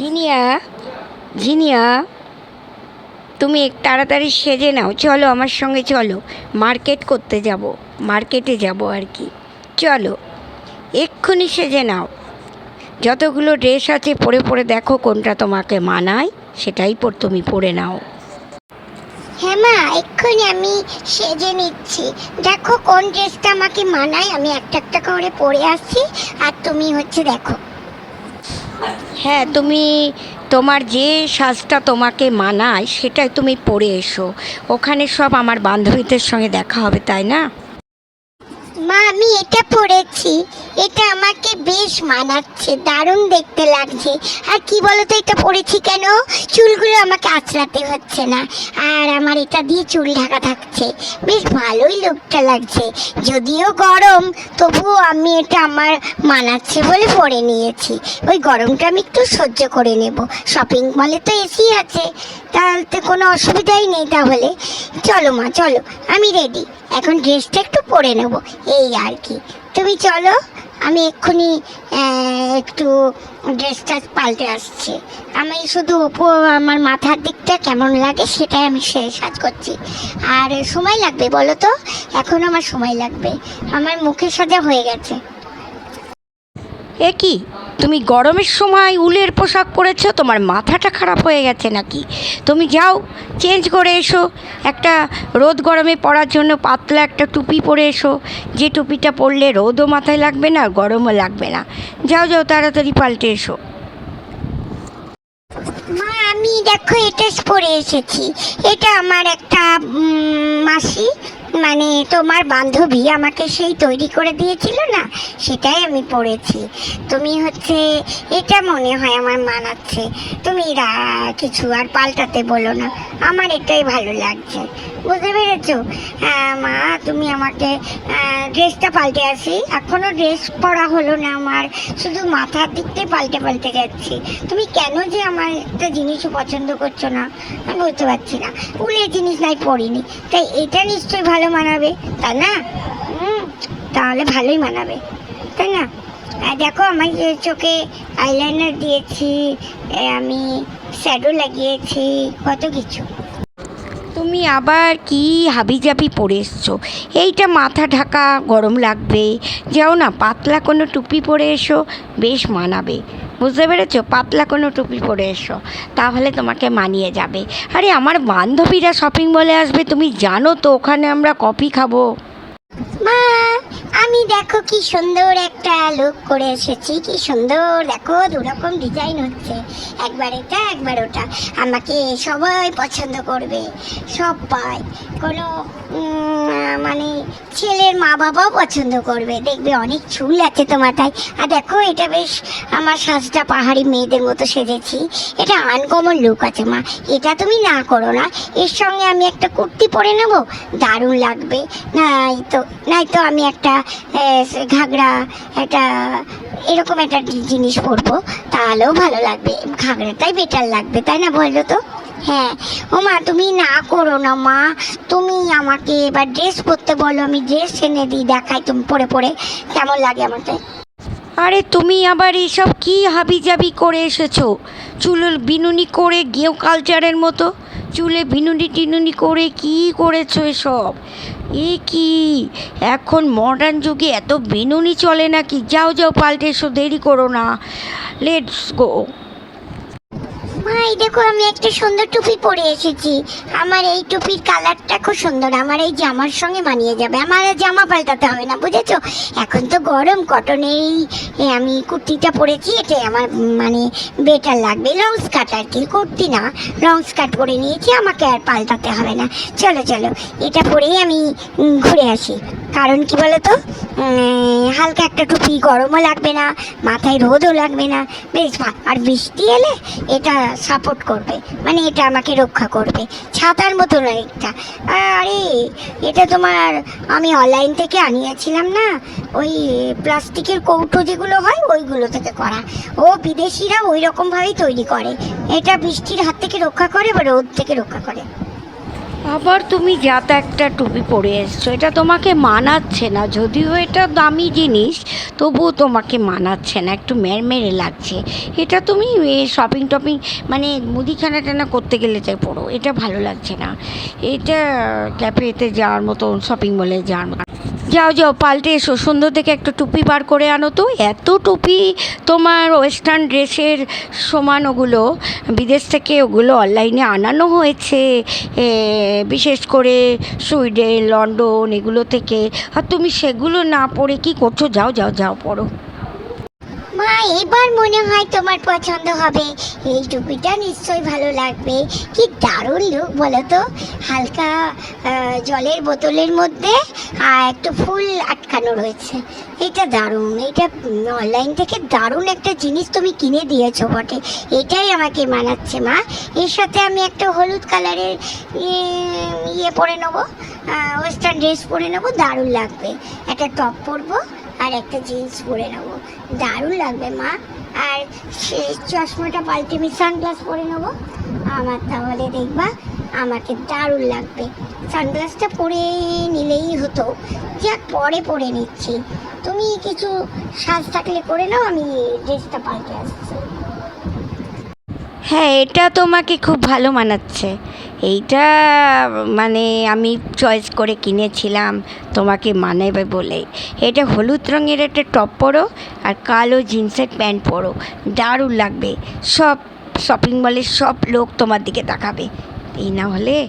জিনিয়া জিনিয়া, তুমি তাড়াতাড়ি সেজে নাও। চলো আমার সঙ্গে চলো। মার্কেট করতে যাব। মার্কেটে যাব আর কি। চলো, এক্ষুনি সেজে নাও। যতগুলো ড্রেস আছে, পরে পরে দেখো কোনটা তোমাকে মানায়। সেটাই পর তুমি পরে নাও। হ্যাঁ মা, এক্ষুনি আমি সেজে নিচ্ছি। দেখো কোন ড্রেসটা আমাকে মানায়। আমি একটা একটা করে পরে আসছি। আর তুমি হচ্ছে দেখো। হ্যাঁ তুমি তোমার যে সাজটা তোমাকে মানায়, সেটাই তুমি পরে এসো। ওখানে সব আমার বান্ধবীদের সঙ্গে দেখা হবে, তাই না? মা, আমি এটা পরেছি। এটা আমাকে বেশ মানাচ্ছে, দারুণ দেখতে লাগছে। আর কি বলতো, এটা পরেছি কেন? চুলগুলো আমাকে আঁচড়াতে হচ্ছে না। আর আমার এটা দিয়ে চুল ঢাকা থাকছে। বেশ ভালোই লোকটা লাগছে। যদিও গরম, তবুও আমি এটা আমার মানাচ্ছে বলে পরে নিয়েছি। ওই গরমটা আমি একটু সহ্য করে নেব। শপিং মলে তো এসি আছে। তাহলে তো কোনো অসুবিধাই নেই তাহলে। চলো মা, চলো। আমি রেডি এখন ড্রেসটা একটু পরে নেব। এই আর কি। তুমি চলো। আমি এক্ষুনি একটু ড্রেসটা পাল্টে আসছি। আমি শুধু ওপর আমার মাথার দিকটা কেমন লাগে সেটাই আমি সে সাজ করছি। আর সময় লাগবে বলো তো? এখন আমার সময় লাগবে। আমার মুখের সাজা হয়ে গেছে। এ কি? তুমি গরমের সময় উলের পোশাক পরেছো, তোমার মাথাটা খারাপ হয়ে গেছে নাকি? তুমি যাও চেঞ্জ করে এসো। একটা রোদ গরমে পরার জন্য পাতলা একটা টুপি পরে এসো। যে টুপিটা পরলে রোদও মাথায় লাগবে না, গরমও লাগবে না। যাও যাও, তাড়াতাড়ি পাল্টে এসো। মা, আমি দেখো, এটা পরে এসেছি। এটা আমার একটা মাসি। মানে তোমার বান্ধবী আমাকে সেই তৈরি করে দিয়েছিল না? সেটাই আমি পরেছি তুমি হচ্ছে এটা মনে হয় আমার মানাচ্ছে। তুমি কিছু আর পাল্টাতে বলো না। আমার এটাই ভালো লাগছে। বুঝতে পেরেছ? আহ, মা তুমি আমাকে ড্রেসটা পাল্টে আসি। এখনও ড্রেস পরা হলো না আমার। শুধু মাথার দিকটাই পাল্টে পাল্টে যাচ্ছি। তুমি কেন যে আমার একটা জিনিসও পছন্দ করছ না? আমি বুঝতে পারছি না। উলের জিনিস নাই পরিনি। তাই এটা নিশ্চয়ই ভালো মানাবে তাই না? তাহলে ভালোই মানাবে তাই না? আর দেখো আমার যে চোখে আইলাইনার দিয়েছি আমি শ্যাডো লাগিয়েছি কত কিছু। তুমি আবার কি হাবিজাবি পরে এসছো? এইটা মাথা ঢাকা গরম লাগবে। যাও না পাতলা কোনো টুপি পরে এসো বেশ মানাবে। বুঝতে পেরেছ? পাতলা কোনো টুপি পরে এসো। তাহলে তোমাকে মানিয়ে যাবে। আরে, আমার বান্ধবীরা শপিং মলে আসবে, তুমি জানো তো, ওখানে আমরা কফি খাব। মা, আমি দেখো কি সুন্দর একটা লুক করে এসেছি, কি সুন্দর। দেখো, দুরকম ডিজাইন হচ্ছে। একবার এটা, একবার ওটা। আমাকে সবাই পছন্দ করবে, সব পায়। কোনো মানে ছেলের মা বাবাও পছন্দ করবে। দেখবে অনেক চুল আছে তো মাথায় আর দেখো, এটা বেশ আমার সাজটা পাহাড়ি মেয়েদের মতো সেজেছি। এটা আনকমন লুক আছে মা। এটা তুমি না করো না। এর সঙ্গে আমি একটা কুর্তি পরে নেব। দারুণ লাগবে। নাই তো নাই তো আমি একটা ঘাগরা, একটা এরকম একটা জিনিস পরবো। তাহলেও ভালো লাগবে। ঘাগরাটাই বেটার লাগবে, তাই না বলল তো? হ্যাঁ ও মা, তুমি না করো না মা। তুমি আমাকে এবার ড্রেস পরতে বলো, আমি ড্রেস এনে দিই, দেখাই তুমি পরে পরে। কেমন লাগে আমাকে? আরে তুমি আবার এইসব কি হাবিজাবি করে এসেছ? চুল বিনুনি করে গেও কালচারের মতো? চুলে বিনুনি টিনুনি করে কি করেছ এসব? এ কি? এখন মডার্ন যুগে এত বিনুনি চলে নাকি? যাও যাও, পাল্টে এসো, দেরি করো না। লেটস গো এই দেখো, আমি একটা সুন্দর টুপি পরে এসেছি। আমার এই টুপির কালারটা খুব সুন্দর। আমার এই জামার সঙ্গে মানিয়ে যাবে। আমার আর জামা পাল্টাতে হবে না, বুঝেছ? এখন তো গরম কটনের এই আমি কুর্তিটা পরেছি, এটাই আমার মানে বেটার লাগবে। লং স্কার্ট আর কি, কুর্তি না লং স্কার্ট পরে নিয়েছি, আমাকে আর পাল্টাতে হবে না। চলো চলো, এটা পরেই আমি ঘুরে আসি। কারণ কি বলো তো হালকা একটা টুপি গরমও লাগবে না, মাথায় রোদও লাগবে না। বেশ আর বৃষ্টি এলে এটা সাপোর্ট করবে। মানে এটা আমাকে রক্ষা করবে। ছাতার মতন একটা। আরে, এটা তোমার আমি অনলাইন থেকে আনিয়েছিলাম না? ওই প্লাস্টিকের কৌটো যেগুলো হয়, ওইগুলো থেকে করা। ও বিদেশিরা ওই রকমভাবেই তৈরি করে। এটা বৃষ্টির হাত থেকে রক্ষা করে বা রোদ থেকে রক্ষা করে? আবার তুমি যাতা একটা টুপি পরে এসছো। এটা তোমাকে মানাচ্ছে না। যদিও এটা দামি জিনিস, তবুও তোমাকে মানাচ্ছে না। একটু মেরমেরে লাগছে। এটা তুমি শপিং টপিং মানে মুদিখানা টানা করতে গেলে তাই পড়ো এটা ভালো লাগছে না। এটা ক্যাফেতে যাওয়ার মতো শপিং মলে যাওয়ার মতো যাও যাও, পাল্টে এসো। সুন্দর দেখে একটা টুপি বার করে আনো তো। এত টুপি তোমার ওয়েস্টার্ন ড্রেসের সমান ওগুলো, বিদেশ থেকে ওগুলো অনলাইনে আনানো হয়েছে। বিশেষ করে সুইডেন, লন্ডন, এগুলো থেকে। আর তুমি সেগুলো না পরে কি করছ? যাও যাও যাও পড়ো মা এবার মনে হয় তোমার পছন্দ হবে। এই টুপিটা নিশ্চয়ই ভালো লাগবে। কি দারুণ লুক বলো তো হালকা জলের বোতলের মধ্যে, আর একটু ফুল আটকানো রয়েছে। এটা দারুণ। এটা অনলাইন থেকে দারুণ একটা জিনিস তুমি কিনে দিয়েছ বটে। এটাই আমাকে মানাচ্ছে, মা। এর সাথে আমি একটা হলুদ কালারের ইয়ে পরে নেব ওয়েস্টার্ন ড্রেস পরে নেব, দারুণ লাগবে। একটা টপ পরবো, আর একটা জিন্স পরে নেব। দারুণ লাগবে, মা। আর সে চশমাটা পাল্টে আমি সানগ্লাস পরে নেব। আমার তাহলে দেখবা আমাকে দারুণ লাগবে। সানগ্লাসটা পরে নিলেই হতো। যাক, পরে পরে নিচ্ছি। তুমি কিছু সাজ থাকলে করে নাও, আমি ড্রেসটা পাল্টে আসছি। হ্যাঁ এটা তোমাকে খুব ভালো মানাচ্ছে। এইটা মানে আমি চয়েস করে কিনেছিলাম, তোমাকে মানাবে বলে। এটা হলুদ রঙের একটা টপ পরো আর কালো জিন্সের প্যান্ট পরো। দারুণ লাগবে। সব শপিং মলের সব লোক তোমার দিকে তাকাবে। এই না হলে